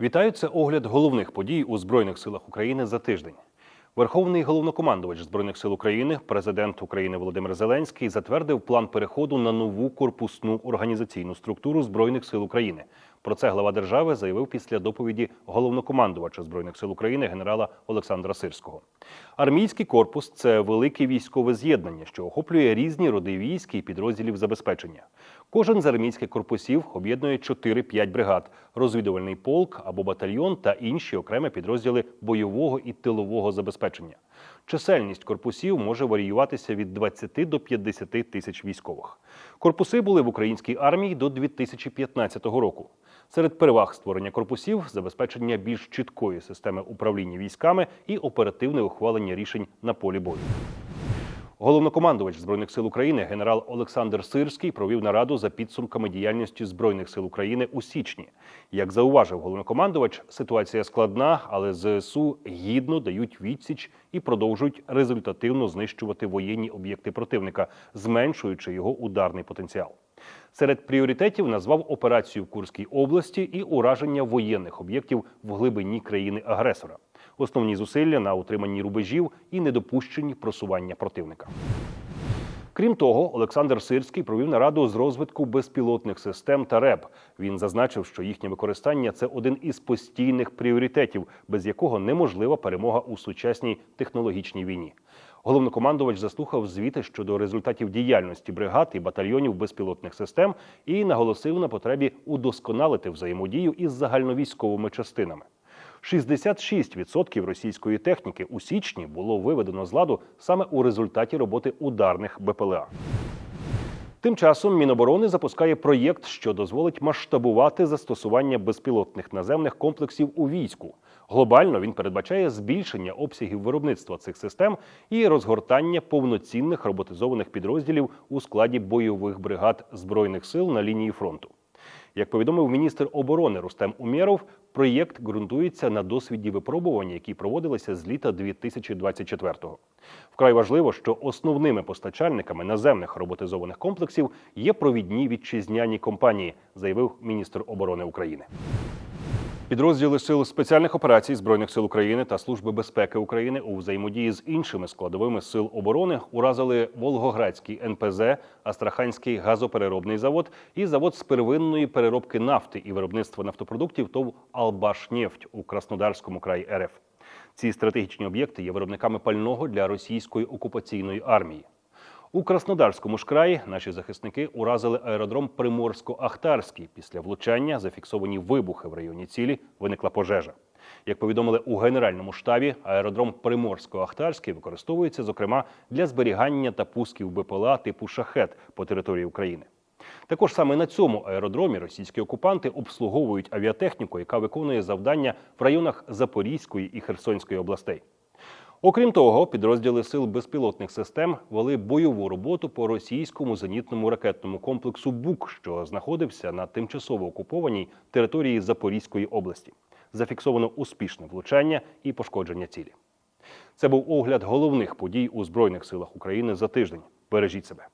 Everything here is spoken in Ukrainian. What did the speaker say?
Вітаю, це огляд головних подій у Збройних силах України за тиждень. Верховний головнокомандувач Збройних сил України, президент України Володимир Зеленський, затвердив план переходу на нову корпусну організаційну структуру Збройних сил України. Про це глава держави заявив після доповіді головнокомандувача Збройних сил України генерала Олександра Сирського. Армійський корпус це велике військове з'єднання, що охоплює різні роди військ і підрозділів забезпечення. Кожен з армійських корпусів об'єднує 4-5 бригад, розвідувальний полк або батальйон та інші окремі підрозділи бойового і тилового забезпечення. Чисельність корпусів може варіюватися від 20 до 50 тисяч військових. Корпуси були в українській армії до 2015 року. Серед переваг створення корпусів забезпечення більш чіткої системи управління військами і оперативне ухвалення рішень на полі бою. Головнокомандувач збройних сил України генерал Олександр Сирський провів нараду за підсумками діяльності збройних сил України у січні. Як зауважив головнокомандувач, ситуація складна, але ЗСУ гідно дають відсіч і продовжують результативно знищувати воєнні об'єкти противника, зменшуючи його ударний потенціал. Серед пріоритетів назвав операцію в Курській області і ураження воєнних об'єктів в глибині країни-агресора. Основні зусилля на утриманні рубежів і недопущенні просування противника. Крім того, Олександр Сирський провів нараду з розвитку безпілотних систем та РЕБ. Він зазначив, що їхнє використання це один із постійних пріоритетів, без якого неможлива перемога у сучасній технологічній війні. Головнокомандувач заслухав звіти щодо результатів діяльності бригад і батальйонів безпілотних систем і наголосив на потребі удосконалити взаємодію із загальновійськовими частинами. 66% російської техніки у січні було виведено з ладу саме у результаті роботи ударних БПЛА. Тим часом Міноборони запускає проєкт, що дозволить масштабувати застосування безпілотних наземних комплексів у війську. Глобально він передбачає збільшення обсягів виробництва цих систем і розгортання повноцінних роботизованих підрозділів у складі бойових бригад збройних сил на лінії фронту. Як повідомив міністр оборони Рустем Умєров, проєкт ґрунтується на досвіді випробування, які проводилися з літа 2024-го. Вкрай важливо, що основними постачальниками наземних роботизованих комплексів є провідні вітчизняні компанії, заявив міністр оборони України. Підрозділи сил спеціальних операцій збройних сил України та Служби безпеки України у взаємодії з іншими складовими сил оборони уразили Волгоградський НПЗ, Астраханський газопереробний завод і завод з первинної переробки нафти і виробництва нафтопродуктів ТОВ «Албашнефть» у Краснодарському краї РФ. Ці стратегічні об'єкти є виробниками пального для російської окупаційної армії. У Краснодарському ж краї наші захисники уразили аеродром Приморсько-Ахтарський. Після влучання зафіксовані вибухи в районі цілі. Виникла пожежа. Як повідомили у генеральному штабі, аеродром Приморсько-Ахтарський використовується зокрема для зберігання та пусків БПЛА типу шахет по території України. Також саме на цьому аеродромі російські окупанти обслуговують авіатехніку, яка виконує завдання в районах Запорізької і Херсонської областей. Окрім того, підрозділи сил безпілотних систем вели бойову роботу по російському зенітному ракетному комплексу БУК, що знаходився на тимчасово окупованій території Запорізької області. Зафіксовано успішне влучання і пошкодження цілі. Це був огляд головних подій у Збройних силах України за тиждень. Бережіть себе.